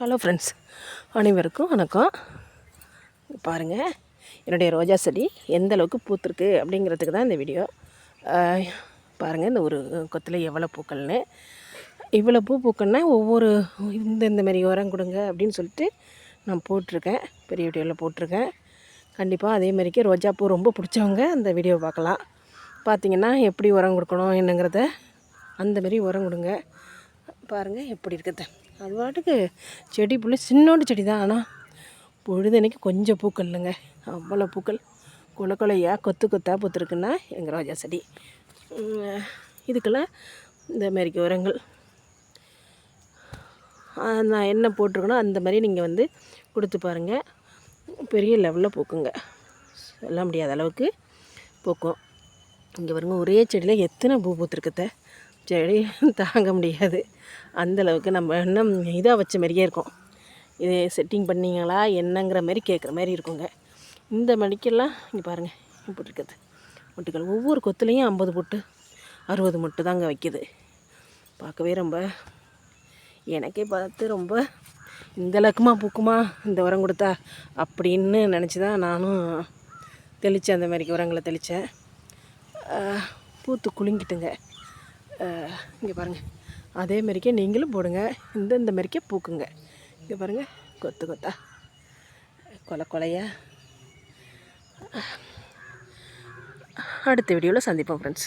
Hello friends அனைவருக்கும் வணக்கம். பாருங்கள் என்னுடைய ரோஜா செடி எந்த அளவுக்கு பூத்துருக்கு அப்படிங்கிறதுக்கு தான் இந்த வீடியோ. பாருங்கள் இந்த ஒரு கொத்தில் எவ்வளோ பூக்கள்னு. இவ்வளோ பூ பூக்கள்னா ஒவ்வொரு இந்த இந்த மாதிரி உரம் கொடுங்க அப்படின்னு சொல்லிட்டு நான் போட்டிருக்கேன். பெரிய வீடியோவில் போட்டிருக்கேன். கண்டிப்பாக அதே மாதிரிக்கு ரோஜா பூ ரொம்ப பிடிச்சவங்க அந்த வீடியோ பார்க்கலாம். பார்த்தீங்கன்னா எப்படி உரம் கொடுக்கணும் என்னங்கிறத அந்தமாரி உரம் கொடுங்க. பாருங்கள் எப்படி இருக்குது. அது பாட்டுக்கு செடி புள்ளி சின்னோண்டு செடி தான் ஆனால் பொழுதனைக்கு கொஞ்சம் பூக்கள் இல்லைங்க. அவ்வளோ பூக்கள். கொலை கொலையாக கொத்து கொத்தாக பூத்துருக்குன்னா எங்கள் ரோஜா செடி. இதுக்கெல்லாம் இந்த மாதிரிக்கு உரங்கள். நான் என்ன போட்டிருக்கனோ அந்த மாதிரி நீங்கள் வந்து கொடுத்து பாருங்கள் பெரிய லெவலில் பூக்குங்க. சொல்ல முடியாத அளவுக்கு பூக்கும். இங்கே வருங்க ஒரே செடியில் எத்தனை பூ பூத்துருக்குத்த செடி தாங்க முடியாது. அந்தளவுக்கு நம்ம இன்னும் இதாக வச்ச மாதிரியே இருக்கும். இது செட்டிங் பண்ணிங்களா என்னங்கிற மாதிரி கேட்குற மாதிரி இருக்குங்க. இந்த மடிக்கெல்லாம் இங்கே பாருங்கள் இப்படி இருக்குது மொட்டுக்கள் ஒவ்வொரு கொத்துலேயும் ஐம்பது பொட்டு அறுபது மொட்டு தாங்க வைக்கிது. பார்க்கவே ரொம்ப எனக்கே பார்த்து ரொம்ப இந்த அளவுக்குமா பூக்குமா இந்த உரம் கொடுத்தா அப்படின்னு நினச்சி தான் நானும் தெளித்தேன் அந்த மாதிரிக்கு உரங்களை தெளித்தேன் பூத்து குலுங்கிட்டுங்க. இங்கே பாருங்கள் அதே மாரிக்கே நீங்களும் போடுங்க. இந்த இந்த மாரிக்கே பூக்குங்க. இங்கே பாருங்கள் கொத்து கொத்தா. கொலை கொலையா. அடுத்த வீடியோவில் சந்திப்போம் ஃப்ரெண்ட்ஸ்